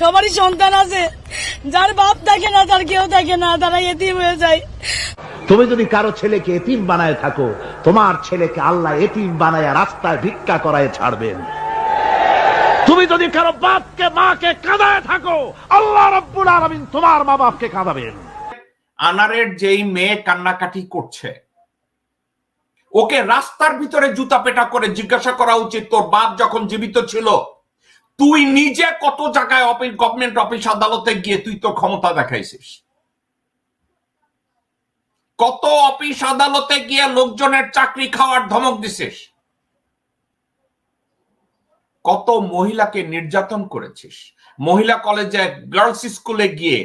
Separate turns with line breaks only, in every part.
সবারই সন্তান আছে। যার বাপ থাকে না তার কেউ থাকে না তারা এতিম হয়ে যায়।
তুমি যদি কারও ছেলেকে এতিম বানায় থাকো তোমার ছেলেকে আল্লাহ এতিম বানায় রাস্তায় ভিক্ষা করায় ছাড়বেন। তুমি যদি কারও বাপকে মাকে কাঁদায় থাকো আল্লাহ রব্বুল আলামিন তোমার মা বাপকে কাঁদাবেন।
আনারের যেই মেয়ে কান্নাকাটি করছে ওকে রাস্তার ভিতরে জুতা পেটা করে জিজ্ঞাসা করা উচিত তোর বাপ যখন জীবিত ছিল তুই নিজে কত জায়গায় অফিস গভর্নমেন্ট অফিস আদালতে গিয়ে তুই তোর ক্ষমতা দেখাইছিস? কত অফিস, আদালতে গিয়ে লোকজনের চাকরি খাওয়ার ধমক দিছিস? কত মহিলাকে নির্যাতন করেছিস? মহিলা কলেজে গার্লস স্কুলে গিয়ে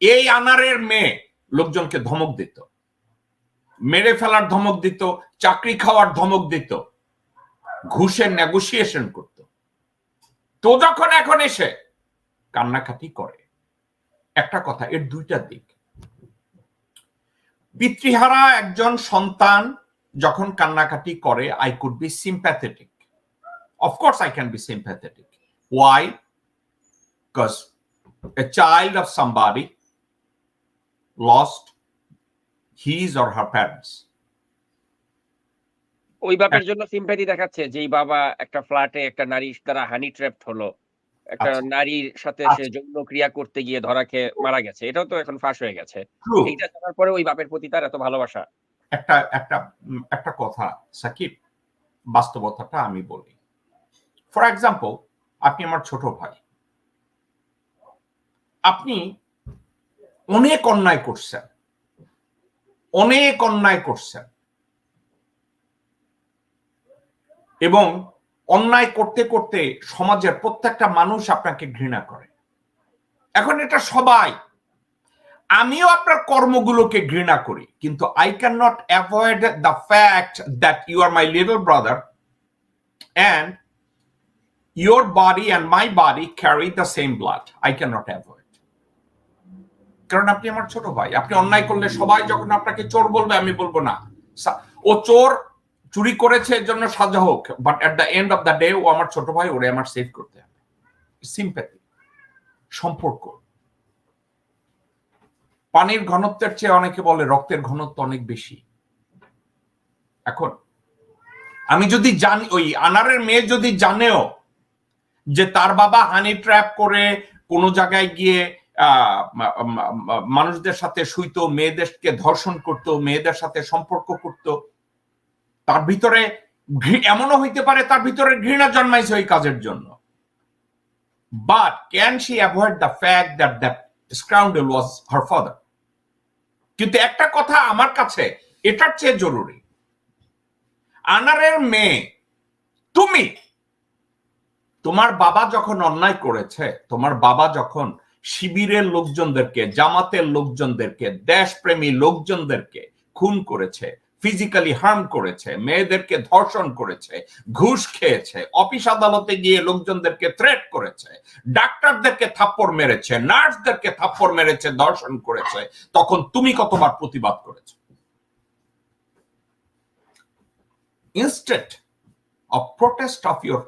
এই আনারের মেয়ে লোকজনকে ধমক দিত। মেরে ফেলার ধমক দিত, চাকরি খাওয়ার ধমক দিত। ঘুষের নেগোসিয়েশন করত। তো যখন এখন এসে কান্নাকাটি করে, একটা কথা, এর দুইটা দিক। পিতৃহারা একজন সন্তান যখন কান্নাকাটি করে I could be sympathetic of course I can be sympathetic why because a child of somebody lost his or her parents.
ওই বাপের জন্য সিম্প্যাথি দেখাচ্ছে যেই বাবা একটা ফ্ল্যাটে একটা নারী দ্বারা হানি ট্র্যাপ হলো। একটা
আচ্ছা।
নারীর সাথে সে যৌন ক্রিয়া করতে গিয়ে ধরা খেয়ে মারা গেছে। এটাও তো এখন ফাঁস হয়ে গেছে। এইটা জানার পরে ওই বাপের প্রতি তার এত ভালোবাসা।
একটা একটা একটা কথা সাকিব বাস্তবতাটা আমি বলি। ফর এক্সাম্পল আপনি আমার ছোট ভাই। আপনি অনেক অন্যায় করছেন। অনেক অন্যায় করছেন। এবং অন্যায় করতে করতে সমাজের প্রত্যেকটা মানুষ আপনাকে ঘৃণা করে। এখন এটা সবাই। আমিও আপনার কর্মগুলোকে ঘৃণা করি, কিন্তু I can not avoid the fact that you are my little brother and your body and my body carry the same blood I can not avoid কারণ আপনি আমার ছোট ভাই। আপনি অন্যায় করলে সবাই যখন আপনাকে চোর বলবে, আমি বলব না। ও চোর চুরি করেছে এর জন্য সাজা হোক but at the end of the day ও আমার ছোট ভাই, ওরে আমার সেভ করতে হবে। সিম্প্যাথি সম্পর্ক। পানির ঘনত্বের চেয়ে অনেকে বলে রক্তের ঘনত্ব অনেক বেশি। এখন, আমি যদি জানি, ওই আনারের মেয়ে যদি জানেও যে তার বাবা হানি ট্র্যাপ করে কোনো জায়গায় গিয়ে মানুষদের সাথে শুইতো, মেয়েদেরকে ধর্ষণ করত, মেয়েদের সাথে সম্পর্ক করত তার ভিতরে এমনও হইতে পারে তার ভিতরে ঘৃণা জন্মাইছে ওই কাজের জন্য। But can she avoid the fact that that scoundrel was her father কিন্তু একটা কথা আমার কাছে, এটার চেয়ে জরুরি। আনারের মেয়ে, তুমি, তোমার বাবা যখন অন্যায় করেছে, তোমার বাবা যখন শিবিরের লোকজনদেরকে, জামাতের লোকজনদেরকে, দেশপ্রেমী লোকজনদেরকে খুন করেছে ফিজিক্যালি হার্ম করেছে, মেয়েদেরকে ধর্ষণ করেছে, ঘুষ খেয়েছে, অফিস আদালতে গিয়ে লোকজনদেরকে থ্রেট করেছে, ডাক্তারদেরকে থাপ্পড় মেরেছে, নার্সদেরকে থাপ্পড় মেরেছে, ধর্ষণ করেছে, তখন তুমি কতবার প্রতিবাদ করেছ? Of protest of your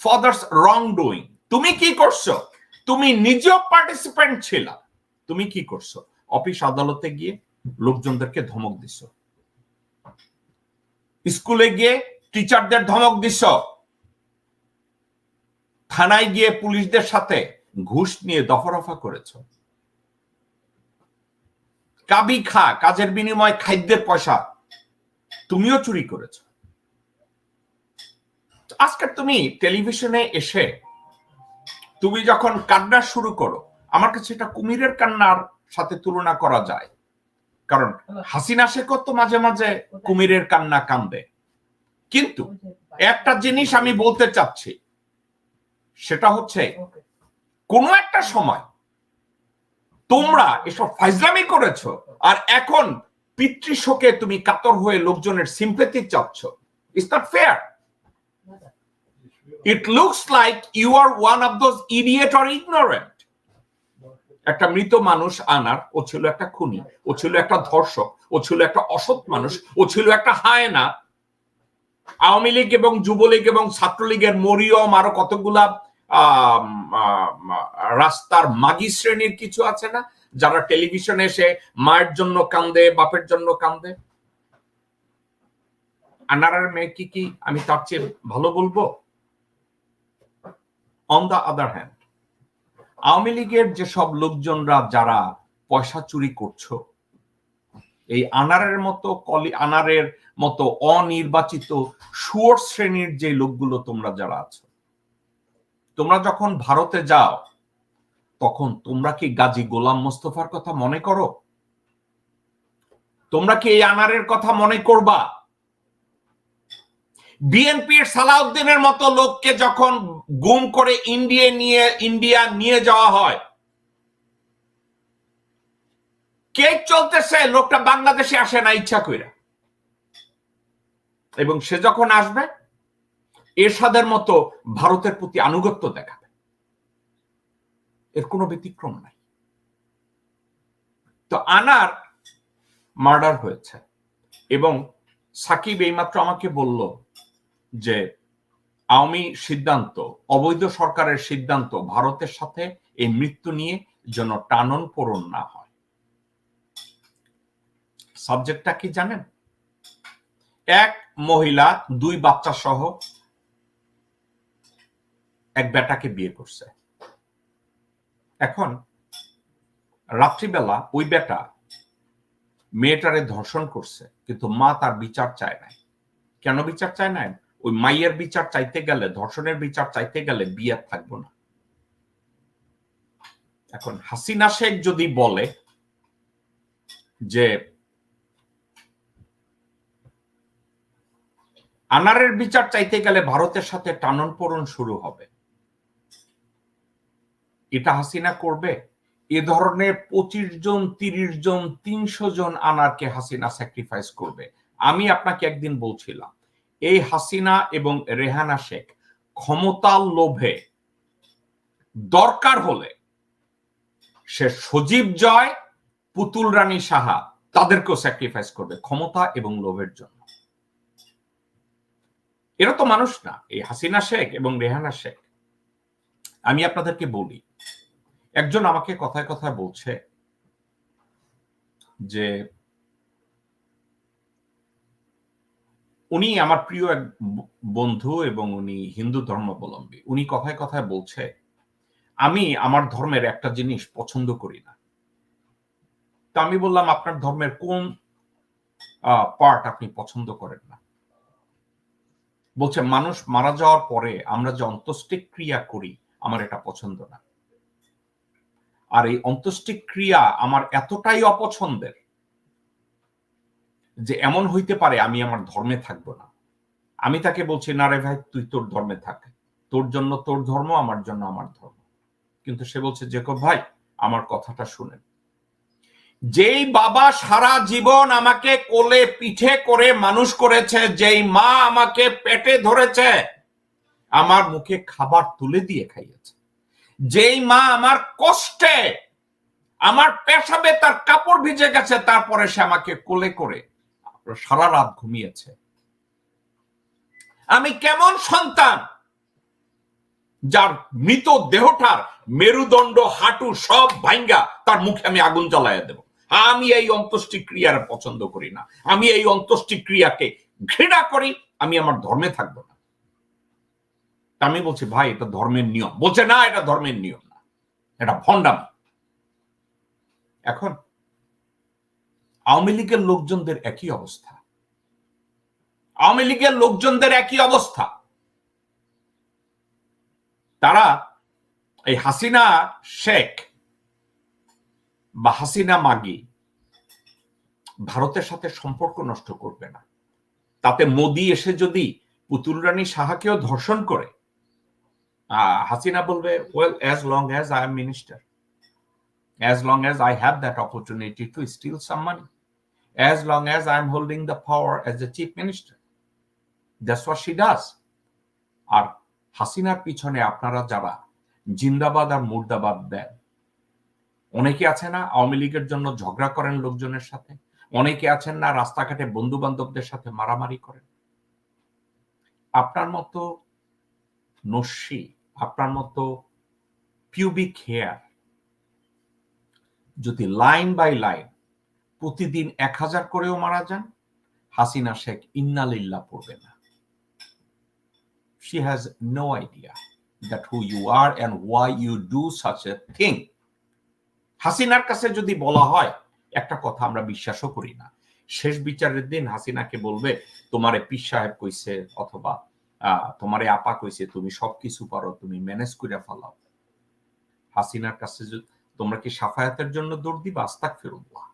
father's wrong doing তুমি কি করছ? তুমি নিজেও পার্টিসিপেন্ট ছিল, তুমি কি করছ? অফিস আদালতে গিয়ে লোকজনদেরকে ধমক দিছ। স্কুলে গিয়ে টিচারদের ধমক দিছ থানায় গিয়ে পুলিশদের সাথে ঘুষ নিয়ে দফারফা করেছ। কাবি খা, কাজের বিনিময়ে খাদ্যের পয়সা তুমিও চুরি করেছ। আজকে তুমি টেলিভিশনে এসে তুমি যখন কান্না শুরু করো, আমার কাছে এটা কুমিরের কান্নার সাথে তুলনা করা যায়। কারণ হাসিনা শেখর তো মাঝে মাঝে কুমিরের কান্না কান্দে কিন্তু একটা জিনিস আমি বলতে চাচ্ছি, সেটা হচ্ছে কোনো একটা সময় তোমরা এসব ফাইজলামি করেছ আর এখন পিতৃশোকে তুমি কাতর হয়ে লোকজনের সিম্পেথি চাচ্ছ। It's not fair it looks like you are one of those idiot or ignorant একটা মৃত মানুষ আনার, ও ছিল একটা খুনি, ও ছিল একটা ধর্ষক, ও ছিল একটা অসৎ মানুষ, ও ছিল একটা হায়না। আওয়ামী লীগ এবং যুবলীগ এবং ছাত্রলীগের মরিয়ম আরও কতগুলা রাস্তার মাগি শ্রেণির কিছু আছে না? যারা টেলিভিশনে এসে মায়ের জন্য কান্দে, বাপের জন্য কান্দে। আনারার মেয়ে কি কি? আমি তার চেয়ে ভালো বলব? On the other hand Awami লীগের যেসব লোকজনরা যারা পয়সা চুরি করছ, এই আনারের মতো কলি, আনারের মতো অনির্বাচিত সুয়র শ্রেণির যে লোকগুলো তোমরা যারা আছো, তোমরা যখন ভারতে যাও, তখন তোমরা কি গাজী গোলাম মোস্তফার কথা মনে করো? তোমরা কি এই আনারের কথা মনে করবা? বিএনপির সালাউদ্দিনের মতো লোককে যখন গুম করে ইন্ডিয়া নিয়ে ইন্ডিয়া নিয়ে যাওয়া হয়, কে চলতেছে? লোকটা বাংলাদেশে আসে না, ইচ্ছা কইরা। এবং সে যখন আসবে, এরশাদের মতো ভারতের প্রতি আনুগত্য দেখাবে। এর কোনো ব্যতিক্রম নাই। তো আনার মার্ডার হয়েছে। এবং সাকিব এইমাত্র আমাকে বলল যে আওয়ামী সিদ্ধান্ত, অবৈধ সরকারের সিদ্ধান্ত ভারতের সাথে এই মৃত্যু নিয়ে যেন টানন পূরণ না হয়। সাবজেক্টটা কি জানেন? এক মহিলা, দুই বাচ্চা সহ এক বেটাকে বিয়ে করছে। এখন রাত্রিবেলা ওই বেটা মেয়েটারে ধর্ষণ করছে, কিন্তু মা তার বিচার চায় নাই। কেন বিচার চায় নাই? ওই মাইয়ের বিচার চাইতে গেলে, ধর্ষণের বিচার চাইতে গেলে বিয়ার থাকব না। এখন হাসিনা শেখ যদি বলে যে আনারের বিচার চাইতে গেলে ভারতের সাথে টানন পোড়ন শুরু হবে, এটা হাসিনা করবে? এ ধরনের পঁচিশ জন, তিরিশ জন, তিনশো জন আনারকে হাসিনা স্যাক্রিফাইস করবে। আমি আপনাকে একদিন বলছিলাম এই হাসিনা এবং রেহানা শেখ ক্ষমতার লোভে দরকার হলে সে সজীব জয়, পুতুল রানী সাহা তাদেরকেও স্যাক্রিফাইস করবে ক্ষমতা এবং লোভের জন্য। এরা তো মানুষ না, এই হাসিনা শেখ এবং রেহানা শেখ। আমি আপনাদেরকে বলি, একজন আমাকে কথায় কথায় বলছে যে উনি আমার প্রিয় এক বন্ধু এবং উনি হিন্দু ধর্মাবলম্বী। উনি কথায় কথায় বলছে, আমি আমার ধর্মের একটা জিনিস পছন্দ করি না। তা আমি বললাম, আপনার ধর্মের কোন পার্ট আপনি পছন্দ করেন না? বলছে, মানুষ মারা যাওয়ার পরে আমরা যে অন্ত্যেষ্টিক ক্রিয়া করি, আমার এটা পছন্দ না। আর এই অন্ত্যেষ্টিক ক্রিয়া আমার এতটাই অপছন্দের যে এমন হইতে পারে আমি আমার ধর্মে থাকব না। আমি তাকে বলছি, না রে ভাই, তুই তোর ধর্মে থাক। তোর জন্য তোর ধর্ম, আমার জন্য আমার ধর্ম। কিন্তু সে বলছে, জেকব ভাই, আমার কথাটা শুনেন। যেই বাবা সারা জীবন আমাকে কোলে পিঠে করে মানুষ করেছে, যেই মা আমাকে পেটে ধরেছে, আমার মুখে খাবার তুলে দিয়ে খাইয়েছে। যেই মা আমার কষ্টে, আমার পেশাবে তার কাপড় ভিজে গেছে, তারপরে সে আমাকে কোলে করে সারা রাত ঘুমিয়েছে। আমি কেমন সন্তান? যার মৃত দেহটার মেরুদণ্ড, হাঁটু সব ভাঙ্গা তার মুখে আমি আগুন জ্বালাইয়া দেব। আমি এই অন্ত্যেষ্টি ক্রিয়ার পছন্দ করি না। আমি এই অন্ত্যেষ্টি ক্রিয়াকে ঘৃণা করি, আমি আমার ধর্মে থাকব না। আমি বলছি, ভাই, এটা ধর্মের নিয়ম। বলছে, না, এটা ধর্মের নিয়ম না। এটা ভণ্ডামি। এখন আওয়ামী লীগের লোকজনদের একই অবস্থা। আওয়ামী লীগের লোকজনদের একই অবস্থা। তারা এই হাসিনা শেখ বা হাসিনা মাগি ভারতের সাথে সম্পর্ক নষ্ট করবে না। তাতে মোদি এসে যদি পুতুল রানী সাহাকেও ধর্ষণ করে হাসিনা বলবে well as long as I am minister as long as I have that opportunity to steal some money, as long as I'm holding the power as the chief minister. That's what she does. আর হাসিনার পিছনে আপনারা যারা জিন্দাবাদ আর মুর্দাবাদ দেন, অনেকে আছে না আওয়ামী লীগের জন্য ঝগড়া করেন লোকজনের সাথে অনেকে আছেন না রাস্তাঘাটে বন্ধু বান্ধবদের সাথে মারামারি করেন আপনার মতো নস্যি, আপনার মতো পিউবিক হেয়ার যদি লাইন বাই লাইন প্রতিদিন এক হাজার করেও মারা যান। হাসিনা শেখ ইন্নালিল্লাহ পড়বে না। She has no idea that who you are and why you do such a thing. হাসিনার কাছে যদি বলা হয়, একটা কথা আমরা বিশ্বাসও করি না। শেষ বিচারের দিন হাসিনাকে বলবে, তোমারে পীর সাহেব কইছে অথবা তোমারে আপা কইছে, তুমি সবকিছু পারো, তুমি ম্যানেজ করে ফেলাও। হাসিনার কাছে তোমরা কি সাফায়াতের জন্য দৌড় দিবা? আস্তাক ফেরুল্লাহ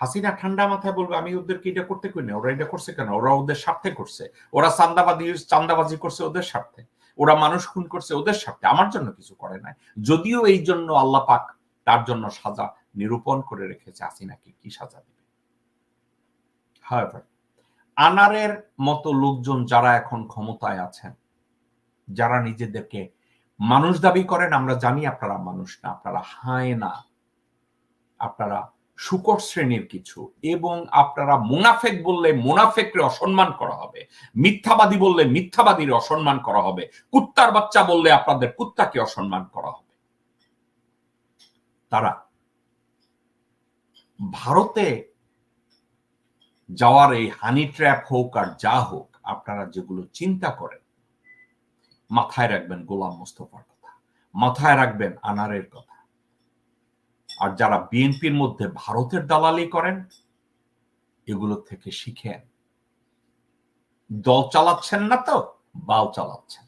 হাসিনা ঠান্ডা মাথায় বলবে, আমি ওদেরকে এটা করতে কই না। ওরা এটা করছে কেন? ওরা ওদের স্বার্থে করছে। ওরা চান্দাবাদি চান্দাবাজি করছে ওদের স্বার্থে। ওরা মানুষ খুন করছে ওদের স্বার্থে। আমার জন্য কিছু করে নাই। যদিও এই জন্য আল্লাহ পাক তার জন্য সাজা নিরূপণ করে রেখেছে। হাসিনাকে কি সাজা দিবে? আনারের মতো লোকজন যারা এখন ক্ষমতায় আছেন, যারা নিজেদেরকে মানুষ দাবি করেন, আমরা জানি আপনারা মানুষ না, আপনারা হায় না। আপনারা শুকর শ্রেণির কিছু এবং আপনারা মুনাফেক বললে মুনাফেকরে অসম্মান করা হবে, মিথ্যাবাদী বললে মিথ্যাবাদীর অসম্মান করা হবে, কুত্তার বাচ্চা বললে আপনাদের কুত্তাকে অসম্মান করা হবে। তারা ভারতে যাওয়ার এই হানি ট্র্যাপ হোক আর যা হোক, আপনারা যেগুলো চিন্তা করেন, মাথায় রাখবেন গোলাম মোস্তফার কথা, মাথায় রাখবেন আনারের কথা। আর যারা বিএনপির মধ্যে ভারতের দালালি করেন, এগুলো থেকে শিখেন দল চালাচ্ছেন না তো? বাল চালাচ্ছেন।